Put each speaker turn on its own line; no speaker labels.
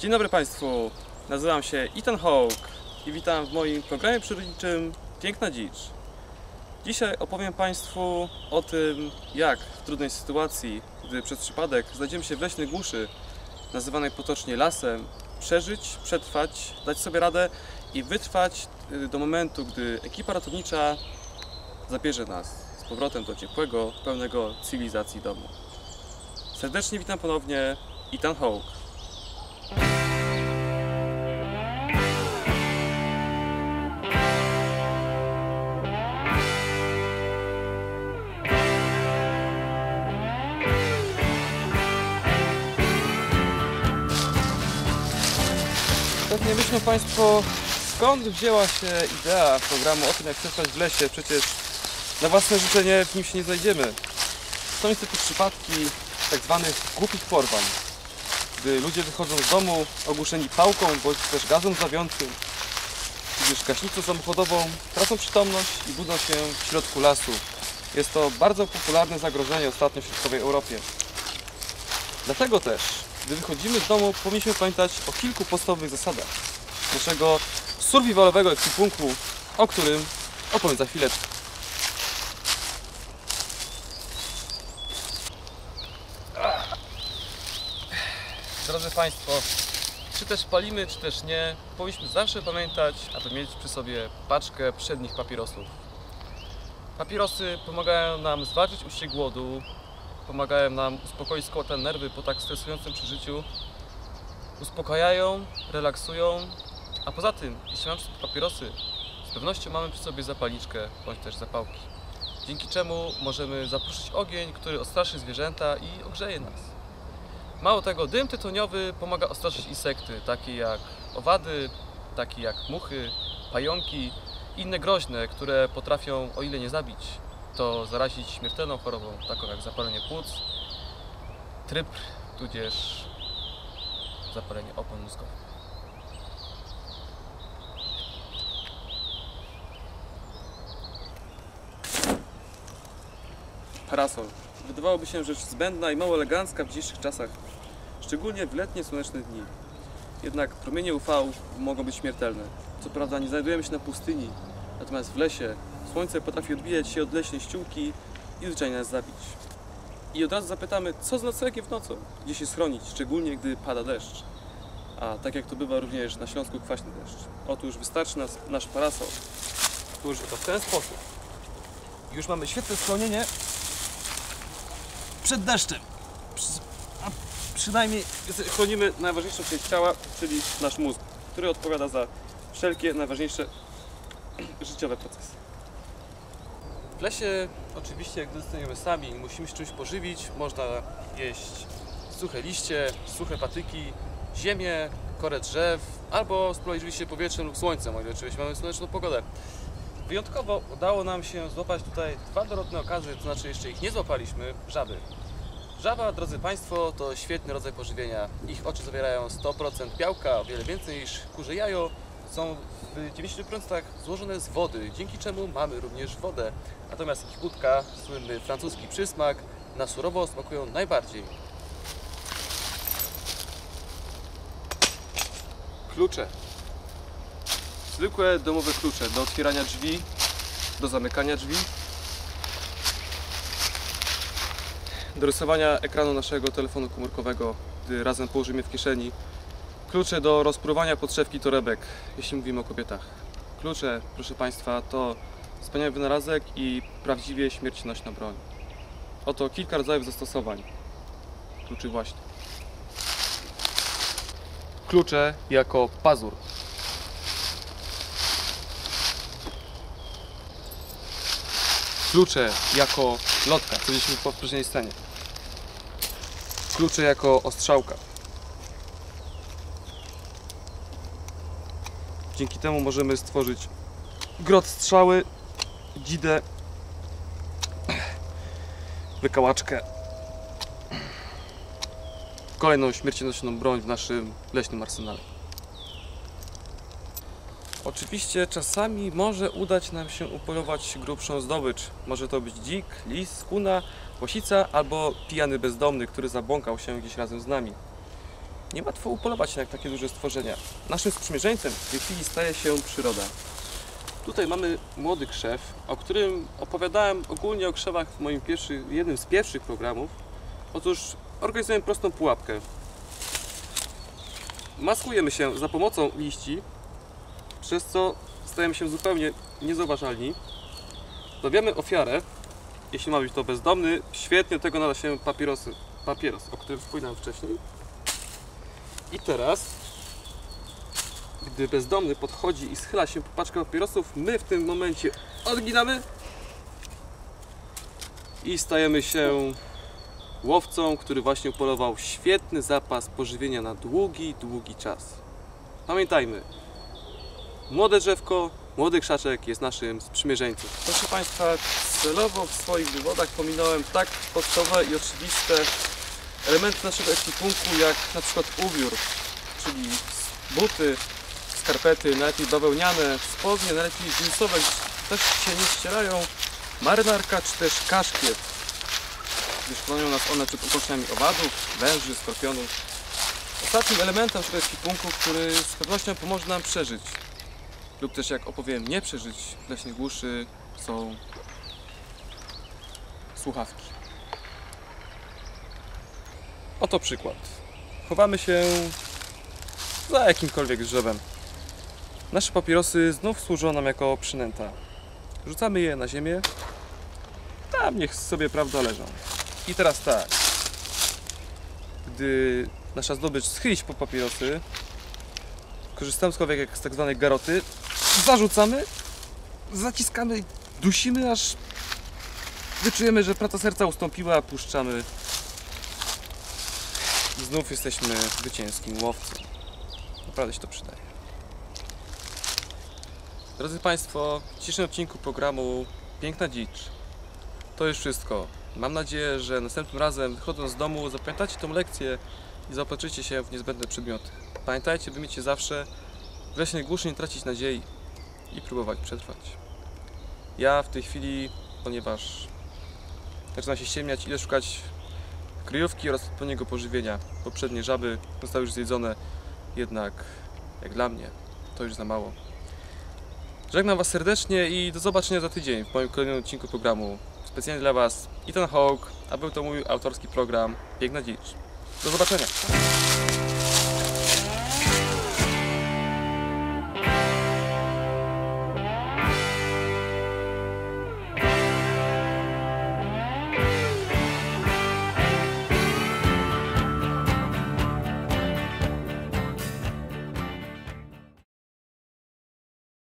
Dzień dobry Państwu, nazywam się Ethan Hawke i witam w moim programie przyrodniczym Piękna Dzicz. Dzisiaj opowiem Państwu o tym, jak w trudnej sytuacji, gdy przez przypadek znajdziemy się w leśnej głuszy, nazywanej potocznie lasem, przeżyć, przetrwać, dać sobie radę i wytrwać y, do momentu, gdy ekipa ratownicza zabierze nas z powrotem do ciepłego, pełnego cywilizacji domu. Serdecznie witam ponownie Ethan Hawke. Pewnie myślą Państwo, skąd wzięła się idea programu o tym, jak przetrwać w lesie. Przecież na własne życzenie w nim się nie znajdziemy. Są niestety przypadki tak zwanych głupich porwań, gdy ludzie wychodzą z domu ogłuszeni pałką bądź też gazem zawiącym, tudzież gaśnicą samochodową, tracą przytomność i budzą się w środku lasu. Jest to bardzo popularne zagrożenie ostatnio w środkowej Europie. Dlatego też, gdy wychodzimy z domu, powinniśmy pamiętać o kilku podstawowych zasadach naszego survivalowego ekwipunku, o którym opowiem za chwilę. Drodzy Państwo, czy też palimy, czy też nie, powinniśmy zawsze pamiętać, aby mieć przy sobie paczkę przednich papierosów. Papierosy pomagają nam zwalczyć uście głodu, pomagają nam uspokoić skłotne nerwy po tak stresującym przeżyciu, uspokajają, relaksują, a poza tym, jeśli mamy przy papierosy, z pewnością mamy przy sobie zapalniczkę bądź też zapałki, dzięki czemu możemy zapruszyć ogień, który odstraszy zwierzęta i ogrzeje nas. Mało tego, dym tytoniowy pomaga odstraszyć insekty, takie jak owady, takie jak muchy, pająki, inne groźne, które potrafią, o ile nie zabić, to zarazić śmiertelną chorobą, taką jak zapalenie płuc, trypr, tudzież zapalenie opon mózgowych. Parasol. Wydawałoby się rzecz zbędna i mało elegancka w dzisiejszych czasach, szczególnie w letnie słoneczne dni. Jednak promienie UV mogą być śmiertelne. Co prawda nie znajdujemy się na pustyni, natomiast w lesie słońce potrafi odbijać się od leśnej ściółki i zwyczajnie nas zabić. I od razu zapytamy, co z noclegiem w nocą? Gdzie się schronić, szczególnie gdy pada deszcz? A tak jak to bywa również na Śląsku kwaśny deszcz. Otóż wystarczy nas, nasz parasol. Służy to w ten sposób. Już mamy świetne schronienie przed deszczem. Przy- A przynajmniej chronimy najważniejszą część ciała, czyli nasz mózg, który odpowiada za wszelkie najważniejsze życiowe procesy. W lesie oczywiście, gdy zostaniemy sami i musimy się czymś pożywić, można jeść suche liście, suche patyki, ziemię, korę drzew, albo sploić się powietrzem lub słońcem, o ile oczywiście mamy słoneczną pogodę. Wyjątkowo udało nam się złapać tutaj dwa dorodne okazy, to znaczy jeszcze ich nie złapaliśmy, żaby. Żaba, drodzy Państwo, to świetny rodzaj pożywienia. Ich oczy zawierają 100% białka, o wiele więcej niż kurze jajo. Są w 90% złożone z wody, dzięki czemu mamy również wodę. Natomiast ich łódka, słynny francuski przysmak, na surowo smakują najbardziej. Klucze. Zwykłe domowe klucze do otwierania drzwi, do zamykania drzwi, do rysowania ekranu naszego telefonu komórkowego, gdy razem położymy w kieszeni. Klucze do rozpruwania podszewki torebek, jeśli mówimy o kobietach. Klucze, proszę Państwa, to wspaniały wynalazek i prawdziwie śmiercionośna broń. Oto kilka rodzajów zastosowań. Kluczy właśnie. Klucze jako pazur. Klucze jako lotka, co widzieliśmy w poprzedniej scenie. Klucze jako ostrzałka. Dzięki temu możemy stworzyć grot strzały, dzidę, wykałaczkę. Kolejną śmiercionośną broń w naszym leśnym arsenale. Oczywiście czasami może udać nam się upolować grubszą zdobycz. Może to być dzik, lis, kuna, łosica albo pijany bezdomny, który zabłąkał się gdzieś razem z nami. Niełatwo upolować się na takie duże stworzenia. Naszym sprzymierzeńcem w tej chwili staje się przyroda. Tutaj mamy młody krzew, o którym opowiadałem ogólnie o krzewach w moim pierwszy, jednym z pierwszych programów. Otóż organizujemy prostą pułapkę. Maskujemy się za pomocą liści, przez co stajemy się zupełnie niezauważalni. Zawiamy ofiarę, jeśli ma być to bezdomny, świetnie tego nada się papierosy, papieros, o którym wspominałem wcześniej. I teraz, gdy bezdomny podchodzi i schyla się po paczkę papierosów, my w tym momencie odginamy i stajemy się łowcą, który właśnie upolował świetny zapas pożywienia na długi, długi czas. Pamiętajmy, młode drzewko, młody krzaczek jest naszym sprzymierzeńcem. Proszę Państwa, celowo w swoich wywodach pominąłem tak podstawowe i oczywiste elementy naszego ekwipunku, jak na przykład ubiór, czyli buty, skarpety, najlepiej bawełniane, spodnie, najlepiej jeansowe, też się nie ścierają, marynarka czy też kaszkiet, gdyż chronią nas one przed ukąszeniami owadów, węży, skorpionów. Ostatnim elementem naszego ekwipunku, który z pewnością pomoże nam przeżyć, lub też jak opowiem nie przeżyć w leśnej głuszy, są słuchawki. Oto przykład. Chowamy się za jakimkolwiek drzewem. Nasze papierosy znów służą nam jako przynęta. Rzucamy je na ziemię. Tam niech sobie prawda leżą. I teraz tak. Gdy nasza zdobycz schyli się po papierosy, korzystamy z jak z tak zwanej garoty, zarzucamy, zaciskamy, dusimy, aż wyczujemy, że praca serca ustąpiła, puszczamy. Znów jesteśmy zwycięskim łowcą. Naprawdę się to przydaje. Drodzy Państwo, w dzisiejszym odcinku programu Piękna Dzicz to już wszystko. Mam nadzieję, że następnym razem wychodząc z domu zapamiętacie tą lekcję i zaopatrzycie się w niezbędne przedmioty. Pamiętajcie, by mieć zawsze w leśnej głuszy nie tracić nadziei i próbować przetrwać. Ja w tej chwili, ponieważ zaczyna się ściemniać, idę szukać kryjówki oraz odpowiedniego pożywienia. Poprzednie żaby zostały już zjedzone, jednak jak dla mnie to już za mało. Żegnam Was serdecznie i do zobaczenia za tydzień w moim kolejnym odcinku programu. Specjalnie dla Was Ethan Hawke, a był to mój autorski program Piękna Dzicz. Do zobaczenia!